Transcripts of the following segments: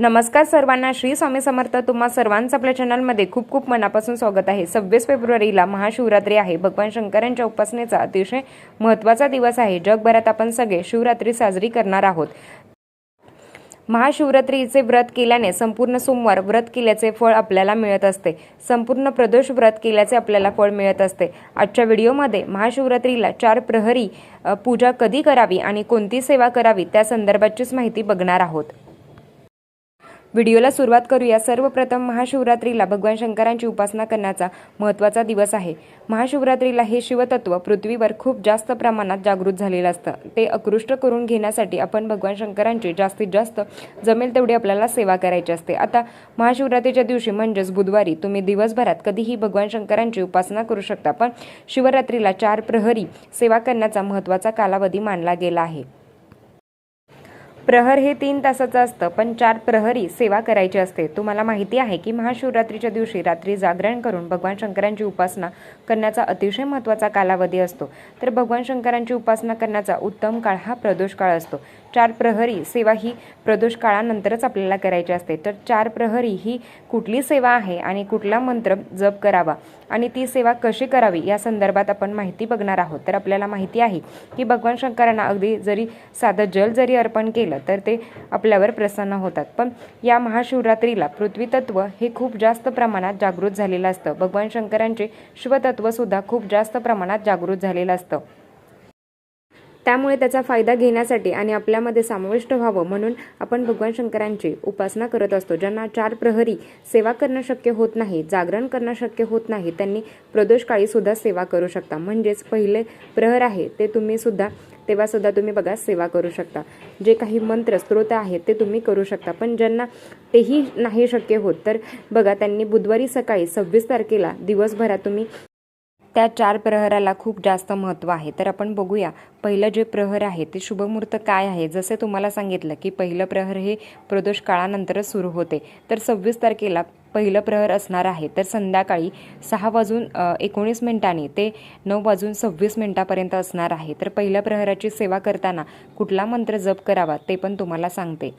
नमस्कार सर्वांना. श्री स्वामी समर्थ तुम्हा सर्वांचं आपल्या चॅनलमध्ये खूप खूप मनापासून स्वागत आहे. सव्वीस फेब्रुवारीला महाशिवरात्री आहे. भगवान शंकरांच्या उपासनेचा अतिशय महत्त्वाचा दिवस आहे. जगभरात आपण सगळे शिवरात्री साजरी करणार आहोत. महाशिवरात्रीचे व्रत केल्याने संपूर्ण सोमवार व्रत केल्याचे फळ आपल्याला मिळत असते. संपूर्ण प्रदोष व्रत केल्याचे आपल्याला फळ मिळत असते. आजच्या व्हिडिओमध्ये महाशिवरात्रीला चार प्रहरी पूजा कधी करावी आणि कोणती सेवा करावी त्या संदर्भाचीच माहिती बघणार आहोत. व्हिडिओला सुरुवात करूया. सर्वप्रथम महाशिवरात्रीला भगवान शंकरांची उपासना करण्याचा महत्त्वाचा दिवस आहे. महाशिवरात्रीला हे शिवतत्व पृथ्वीवर खूप जास्त प्रमाणात जागृत झालेलं असतं. ते आकृष्ट करून घेण्यासाठी आपण भगवान शंकरांची जास्तीत जास्त जमेल तेवढी आपल्याला सेवा करायची असते. आता महाशिवरात्रीच्या दिवशी म्हणजेच बुधवारी तुम्ही दिवसभरात कधीही भगवान शंकरांची उपासना करू शकता. पण शिवरात्रीला चार प्रहरी सेवा करण्याचा महत्त्वाचा कालावधी मानला गेला आहे. प्रहर हे तीन तासाचं असतं पण चार प्रहरी सेवा करायची असते. तुम्हाला माहिती आहे की महाशिवरात्रीच्या दिवशी रात्री जागरण करून भगवान शंकरांची उपासना करण्याचा अतिशय महत्त्वाचा कालावधी असतो. तर भगवान शंकरांची उपासना करण्याचा उत्तम काळ हा प्रदोष काळ असतो. चार प्रहरी सेवा ही प्रदोष काळानंतरच आपल्याला करायची असते. तर चार प्रहरी ही कुठली सेवा आहे आणि कुठला मंत्र जप करावा आणि ती सेवा कशी करावी या संदर्भात आपण माहिती बघणार आहोत. तर आपल्याला माहिती आहे की भगवान शंकरांना अगदी जरी साधं जल जरी अर्पण केलं तर ते आपल्यावर प्रसन्न होतात. पण या महाशिवरात्रीला पृथ्वीतत्व हे खूप जास्त प्रमाणात जागृत झालेलं असतं. भगवान शंकरांचे शिवतत्वसुद्धा खूप जास्त प्रमाणात जागृत झालेलं असतं. त्यामुळे त्याचा फायदा घेण्यासाठी आणि आपल्यामध्ये समाविष्ट व्हावं म्हणून आपण भगवान शंकरांची उपासना करत असतो. ज्यांना चार प्रहरी सेवा करणं शक्य होत नाही जागरण करणं शक्य होत नाही त्यांनी प्रदोषकाळी सुद्धा सेवा करू शकता. म्हणजेच पहिले प्रहर आहे ते तुम्ही सुद्धा तेव्हा सुद्धा तुम्ही बघा सेवा करू शकता. जे काही मंत्र स्त्रोत आहेत ते तुम्ही करू शकता. पण ज्यांना तेही नाही शक्य होत तर बघा त्यांनी बुधवारी सकाळी सव्वीस तारखेला दिवसभरात तुम्ही त्या चार प्रहराला खूप जास्त महत्त्व आहे. तर आपण बघूया पहिलं जे प्रहर आहे ते शुभमुहूर्त काय आहे? जसे तुम्हाला सांगितलं की पहिलं प्रहर हे प्रदोष काळानंतरच सुरू होते. तर सव्वीस तारखेला पहिलं प्रहर असणार आहे. तर संध्याकाळी सहा वाजून एकोणीस मिनिटांनी ते नऊ वाजून सव्वीस मिनिटापर्यंत असणार आहे. तर पहिल्या प्रहराची सेवा करताना कुठला मंत्र जप करावा ते पण तुम्हाला सांगते.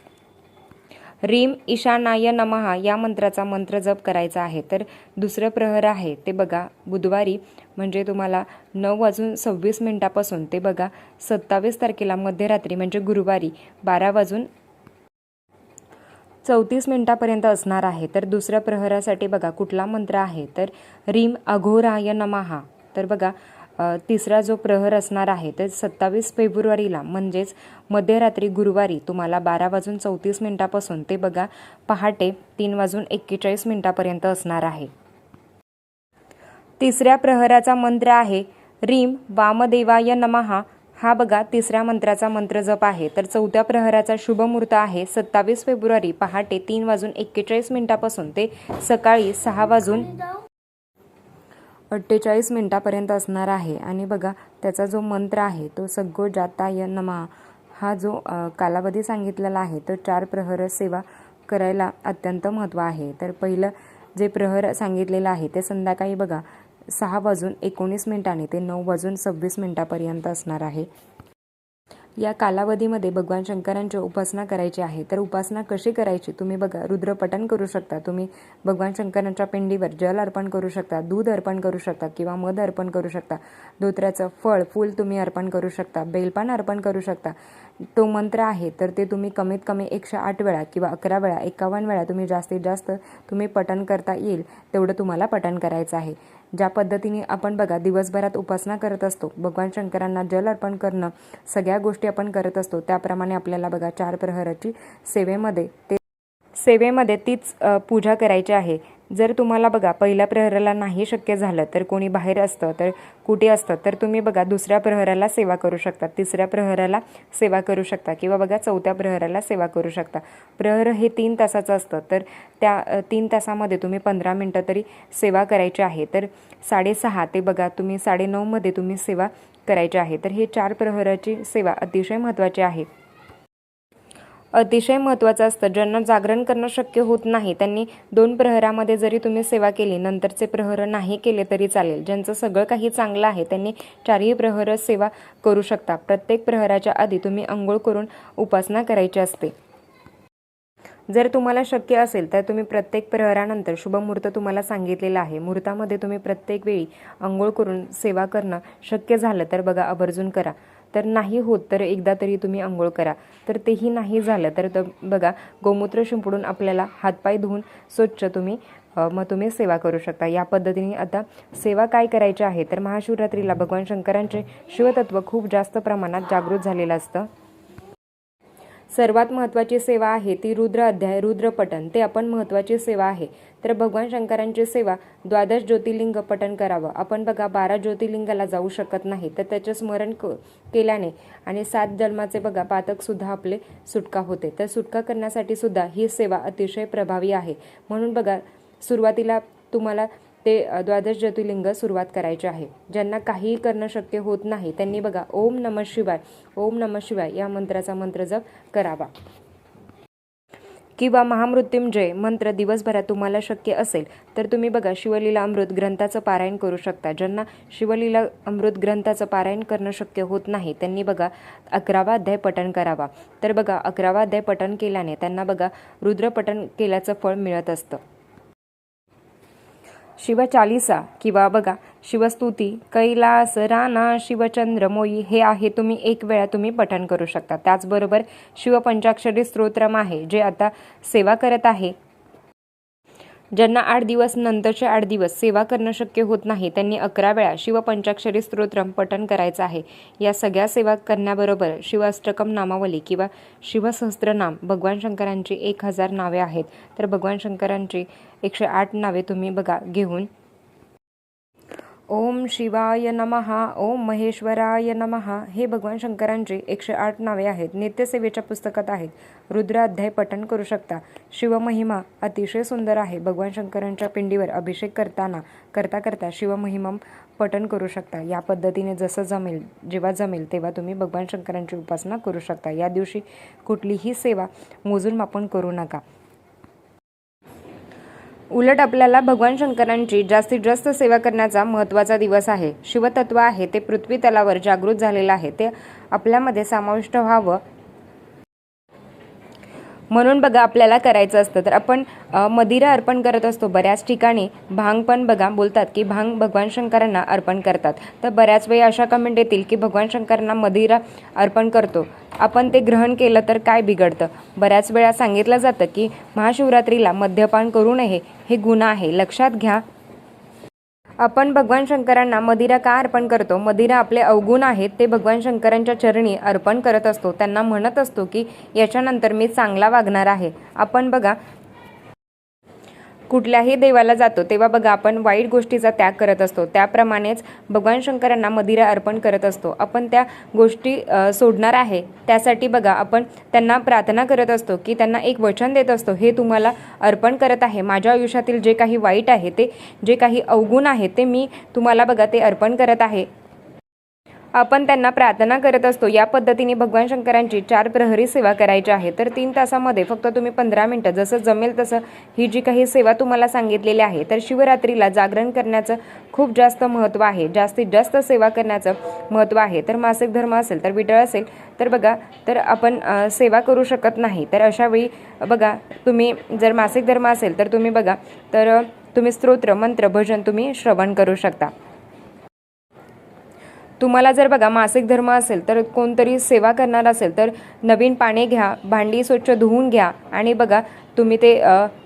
रीम ईशानाय नमहा या मंत्राचा मंत्र जप करायचा आहे. तर दुसरं प्रहर आहे ते बघा बुधवारी म्हणजे तुम्हाला नऊ वाजून सव्वीस मिनिटापासून ते बघा सत्तावीस तारखेला मध्यरात्री म्हणजे गुरुवारी बारा वाजून चौतीस मिनिटापर्यंत असणार आहे. तर दुसऱ्या प्रहरासाठी बघा कुठला मंत्र आहे? तर रीम अघोराय नमहा. तर बघा तिसरा जो प्रहर असणार आहे ते सत्तावीस फेब्रुवारीला म्हणजेच मध्यरात्री गुरुवारी तुम्हाला बारा वाजून चौतीस मिनिटापासून ते बघा पहाटे तीन वाजून एक्केचाळीस मिनिटापर्यंत असणार आहे. तिसऱ्या प्रहराचा मंत्र आहे रीम वामदेवाय नमहा हा बघा तिसऱ्या मंत्राचा मंत्र जप आहे. तर चौथ्या प्रहराचा शुभमुहूर्त आहे सत्तावीस फेब्रुवारी पहाटे तीन वाजून एक्केचाळीस मिनिटापासून ते सकाळी सहा वाजून अठ्ठेचाळीस मिनिटापर्यंत असणार आहे. आणि बघा त्याचा जो मंत्र आहे तो सगळो जाताय नमा हा जो कालावधी सांगितलेला आहे तो चार प्रहर सेवा करायला अत्यंत महत्त्व आहे. तर पहिलं जे प्रहर सांगितलेलं आहे ते संध्याकाळी बघा सहा वाजून एकोणीस मिनिटांनी ते नऊ वाजून सव्वीस मिनिटापर्यंत असणार आहे. या कालावधीमध्ये भगवान शंकरांची उपासना करायची आहे. तर उपासना कशी करायची? तुम्ही बघा रुद्रपठण करू शकता. तुम्ही भगवान शंकरांच्या पिंडीवर जल अर्पण करू शकता दूध अर्पण करू शकता किंवा मध अर्पण करू शकता. धोत्र्याचं फळ फूल तुम्ही अर्पण करू शकता बेलपान अर्पण करू शकता. तो मंत्र आहे तर ते तुम्ही कमीत कमी एकशे आठ वेळा किंवा अकरा वेळा एकावन्न वेळा तुम्ही जास्तीत जास्त तुम्ही पठण करता येईल तेवढं तुम्हाला पठण करायचं आहे. ज्या पद्धतीने आपण बघा दिवसभरात उपासना करत असतो भगवान शंकरांना जल अर्पण करणं सगळ्या गोष्टी आपण करत असतो त्याप्रमाणे आपल्याला बघा चार प्रहराची सेवेमध्ये ते सेवेमध्ये तीच पूजा करायची आहे. जर तुम्हाला बघा पहिल्या प्रहराला नाही शक्य झालं तर कोणी बाहेर असतं तर कुठे असतं तर तुम्ही बघा दुसऱ्या प्रहराला सेवा करू शकता तिसऱ्या प्रहराला सेवा करू शकता किंवा बघा चौथ्या प्रहराला सेवा करू शकता. प्रहर हे तीन तासाचं असतं तर त्या तीन तासामध्ये तुम्ही पंधरा मिनटं तरी सेवा करायची आहे. तर साडेसहा ते बघा तुम्ही साडेनऊमध्ये तुम्ही सेवा करायची आहे. तर हे चार प्रहराची सेवा अतिशय महत्त्वाची आहे. अतिशय महत्त्वाचं असतं. ज्यांना जागरण करणं शक्य होत नाही त्यांनी दोन प्रहरामध्ये जरी तुम्ही सेवा केली नंतरचे प्रहर नाही केले तरी चालेल. ज्यांचं सगळं काही चांगलं आहे त्यांनी चारही प्रहर सेवा करू शकता. प्रत्येक प्रहराच्या आधी तुम्ही अंघोळ करून उपासना करायची असते. जर तुम्हाला शक्य असेल तर तुम्ही प्रत्येक प्रहरानंतर शुभमुहूर्त तुम्हाला सांगितलेला आहे. मुहूर्तामध्ये तुम्ही प्रत्येक वेळी अंघोळ करून सेवा करणं शक्य झालं तर बघा आवर्जून करा. तर नाही होत तर एकदा तरी तुम्ही आंघोळ करा. तर तेही नाही झालं तर बघा गोमूत्र शिंपडून आपल्याला हातपाय धुवून स्वच्छ तुम्ही मग तुम्ही सेवा करू शकता. या पद्धतीने आता सेवा काय करायची आहे? तर महाशिवरात्रीला भगवान शंकरांचे शिवतत्व खूप जास्त प्रमाणात जागृत झालेलं असतं. सर्वात महत्त्वाची सेवा आहे ती रुद्र अध्याय रुद्रपठण. ते आपण महत्त्वाची सेवा आहे. तर भगवान शंकरांची सेवा द्वादश ज्योतिर्लिंग पठण करावं. आपण बघा बारा ज्योतिर्लिंगाला जाऊ शकत नाही. तर त्याचे स्मरण क केल्याने आणि सात जन्माचे बघा पातकसुद्धा आपले सुटका होते. तर सुटका करण्यासाठी सुद्धा ही सेवा अतिशय प्रभावी आहे. म्हणून बघा सुरुवातीला तुम्हाला ते द्वादश ज्योतिर्लिंग सुरुवात करायचे आहे. ज्यांना काहीही करणं शक्य होत नाही त्यांनी बघा ओम नम शिवाय ओम नम शिवाय या मंत्राचा मंत्र जप करावा. किंवा महामृत्युंजय मंत्र दिवसभरात तुम्हाला शक्य असेल तर तुम्ही बघा शिवलीला अमृत ग्रंथाचं पारायण करू शकता. ज्यांना शिवलीला अमृत ग्रंथाचं पारायण करणं शक्य होत नाही त्यांनी बघा अकरावा अध्याय पठण करावा. तर बघा अकरावा अध्याय पठण केल्याने त्यांना बघा रुद्रपठण केल्याचं फळ मिळत असतं. शिवचालिसा किंवा बघा शिवस्तुती कैलास राणा शिवचंद्र मोई हे आहे तुम्ही एक वेळा तुम्ही पठण करू शकता. त्याचबरोबर शिवपंचाक्षरी स्तोत्रम आहे जे आता सेवा करत आहे. ज्यांना आठ दिवस नंतरचे आठ दिवस सेवा करणं शक्य होत नाही त्यांनी अकरा वेळा शिवपंचाक्षरी स्तोत्रम पठण करायचं आहे. या सगळ्या सेवा करण्याबरोबर शिवाष्टकम नामावली किंवा शिवसहस्त्रनाम भगवान शंकरांची एक हजार नावे आहेत. तर भगवान शंकरांची एकशे आठ नावे तुम्ही बघा घेऊन ओम शिवाय नमः ओम महेश्वराय नमः हे भगवान शंकरांची एकशे आठ नावे आहेत. नित्यसेवेच्या पुस्तकात आहेत. रुद्राध्याय पठण करू शकता. शिवमहिमा अतिशय सुंदर आहे. भगवान शंकरांच्या पिंडीवर अभिषेक करताना करता करता शिवमहिमा पठण करू शकता. या पद्धतीने जसं जमेल जेव्हा जमेल तेव्हा तुम्ही भगवान शंकरांची उपासना करू शकता. या दिवशी कुठलीही सेवा मोजून मापून करू नका. उलट आपल्याला भगवान शंकरांची जास्तीत जास्त सेवा करण्याचा महत्त्वाचा दिवस आहे. शिवतत्व आहे ते पृथ्वी तलावर जागृत झालेलं आहे. ते आपल्यामध्ये समाविष्ट व्हावं म्हणून बघा आपल्याला करायचं असतं. तर आपण मदिरा अर्पण करत असतो. बऱ्याच ठिकाणी भांग पण बघा बोलतात की भांग भगवान शंकरांना अर्पण करतात. तर बऱ्याच वेळी अशा कमेंट येतील की भगवान शंकरांना मदिरा अर्पण करतो. आपण ते ग्रहण केलं तर काय बिघडतं? बऱ्याच वेळा सांगितलं जातं की महाशिवरात्रीला मद्यपान करू नये. हे गुन्हा आहे. लक्षात घ्या. आपण भगवान शंकरांना मदिरा का अर्पण करतो? मदिरा आपले अवगुण आहेत ते भगवान शंकरांच्या चरणी अर्पण करत असतो. त्यांना म्हणत असतो की याच्यानंतर मी चांगला वागणार आहे. आपण बघा कुठल्याही देवाला जातो तेव्हा बघा आपण वाईट गोष्टीचा त्याग करत असतो. त्याप्रमाणेच भगवान शंकरांना मदिरा अर्पण करत असतो. आपण त्या गोष्टी सोडणार आहे. त्यासाठी बघा आपण त्यांना प्रार्थना करत असतो की त्यांना एक वचन देत असतो हे तुम्हाला अर्पण करत आहे. माझ्या आयुष्यातील जे काही वाईट आहे ते जे काही अवगुण आहे ते मी तुम्हाला बघा ते अर्पण करत आहे. आपण त्यांना प्रार्थना करत असतो. या पद्धतीने भगवान शंकरांची चार प्रहरी सेवा करायची आहे तर तीन तासामध्ये फक्त तुम्ही पंधरा मिनटं जसं जमेल तसं ही जी काही सेवा तुम्हाला सांगितलेली आहे तर शिवरात्रीला जागरण करण्याचं खूप जास्त महत्त्व आहे. जास्तीत जास्त सेवा करण्याचं महत्त्व आहे. तर मासिक धर्म असेल तर विटळ असेल तर बघा तर आपण सेवा करू शकत नाही. तर अशावेळी बघा तुम्ही जर मासिक धर्म असेल तर तुम्ही बघा तर तुम्ही स्तोत्र मंत्र भजन तुम्ही श्रवण करू शकता. तुम्हाला जर बघा मासिक धर्म असेल तर कोणतरी सेवा करणार असेल तर नवीन पाणी घ्या भांडी स्वच्छ धुवून घ्या. आणि बघा तुम्ही ते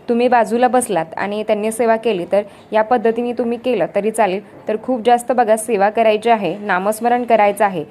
तुम्ही बाजूला बसलात आणि त्यांनी सेवा केली तर या पद्धतीने तुम्ही केलं तरी चालेल. तर खूप जास्त बघा सेवा करायची आहे नामस्मरण करायचं आहे.